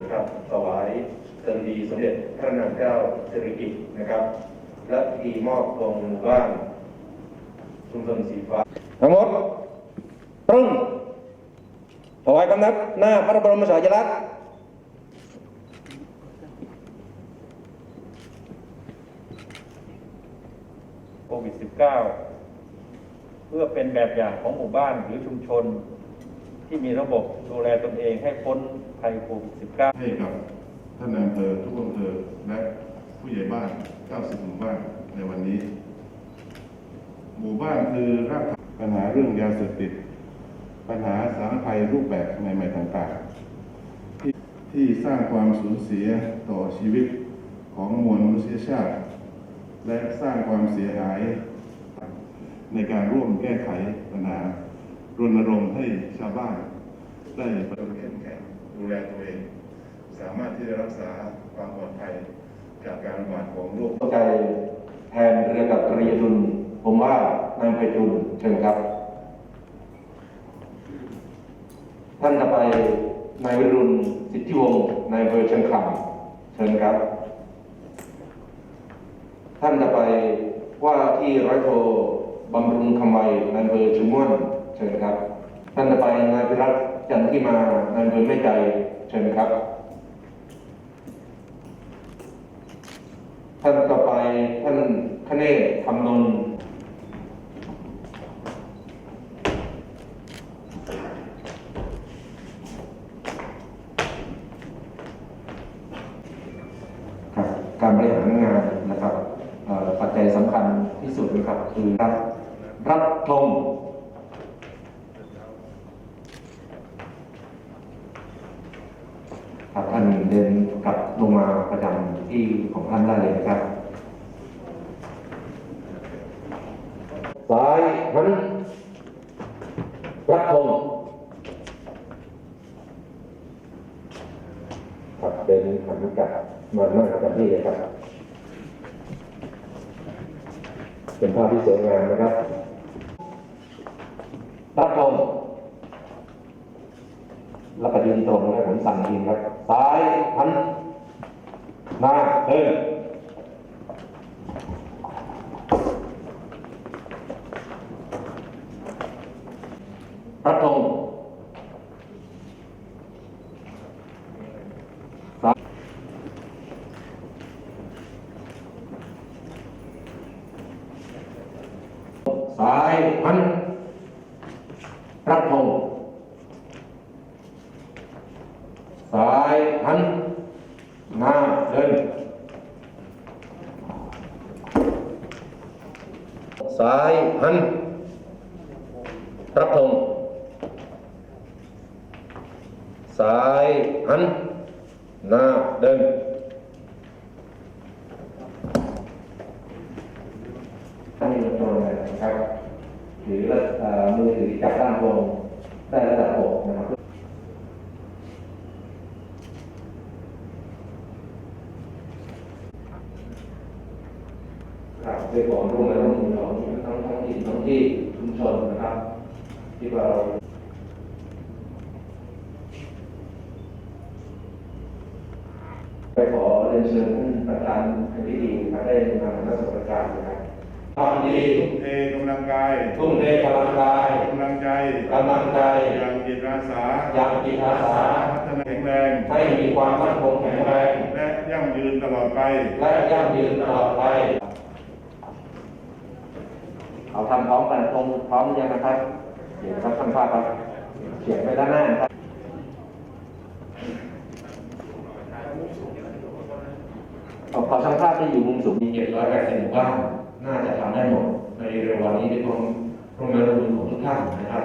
ครับถวายเติมดีสมเด็จพระนางเจ้าสิริกิติ์นะครับ และพิธีมอบตรงหมู่บ้านชุมชนสีฟ้าทั้งหมดตรึงถวายคำนับหน้าพระบรมฉายาลักษณ์โควิด -19 เพื่อเป็นแบบอย่างของหมู่บ้านหรือชุมชน ที่มีระบบดูแลตนเองให้พ้นภัยโควิด -19 ให้กับท่านนายอำเภอทุกอำเภอและผู้ใหญ่บ้าน 90 หมู่บ้านในวันนี้ หมู่บ้านคือรากปัญหาเรื่องยาเสพติด ปัญหาสารภัยรูปแบบใหม่ๆต่างๆที่ที่สร้างความสูญเสียต่อชีวิตของมวลมนุษยชาติ และสร้างความเสียหายในการร่วมแก้ไขปัญหา รณรงค์ให้ชาวบ้านได้ประพฤติเข้มแข็งดูแลตัวเอง สามารถที่จะรักษาความปลอดภัยจากการระบาดของโรคเข้าใจแทนเรือกับตรีดุลผมว่านายไพฑูรย์เชิญครับ ท่านต่อไปนายวิรุณสิทธิวงศ์นายอำเภอเชียงคำเชิญครับ ท่านต่อไปว่าที่ร้อยโทบำรุงคำไวในายอำเภอชุมม่วน เชิญครับ ท่านต่อไปนายพิรัตจันทิมานายอำเภอแม่ใจ เชิญครับ ท่านต่อไปท่านคเนศคำนนการบริหารงานนะครับปัจจัยสำคัญที่สุดนะครับคือรับรับธง ครับท่านเดินกลับลงมาประจำที่ของท่านได้เลยนะครับซ้ายหันรับธงครับเดินหันกลับมานั่งประจำที่เลยครับ เป็นภาพที่สวยงามนะครับรับธง แล้วก็ยืนตรงให้ผมสั่งทีมครับซ้ายหันหน้าเดินรับธงซ้ายหันรับธงซ้าย หันหน้าเดินซ้ายหันรับธงซ้ายหันหน้าเดิน ท่านมีตัวอะไรนะครับหรือเอ่อมือถือจับด้านบนได้ระดับหกนะครับ ครับด้วยความร่วมมือร่วมมือของทั้งท้องถิ่นท้องที่ชุมชนนะครับ ที่เราไปขอเรียนเชิญท่านประธานในพิธีนะครับได้มานักสประการนะครับทำดีทุ่มเทกำลังกายทุ่มเทกำลังกายกำลังใจกำลังใจอย่างจิตอาสาอย่างจิตอาสาพัฒนาแข็งแรงให้มีความมั่นคงแข็งแรง และยั่งยืนตลอดไป และยั่งยืนตลอดไป เอาทำพร้อมกันตรงพร้อมยังนะครับเดี๋ยวครับท่านภาพครับเขียนไปด้านหน้าครับเอาขอช่างภาพที่อยู่มุมสูงมีเจ็ดร้อยแปดสิบหมู่บ้านน่าจะทำได้หมดในเร็ววันนี้ด้วยความร่วมมือร่วมมือของทุกท่านนะครับ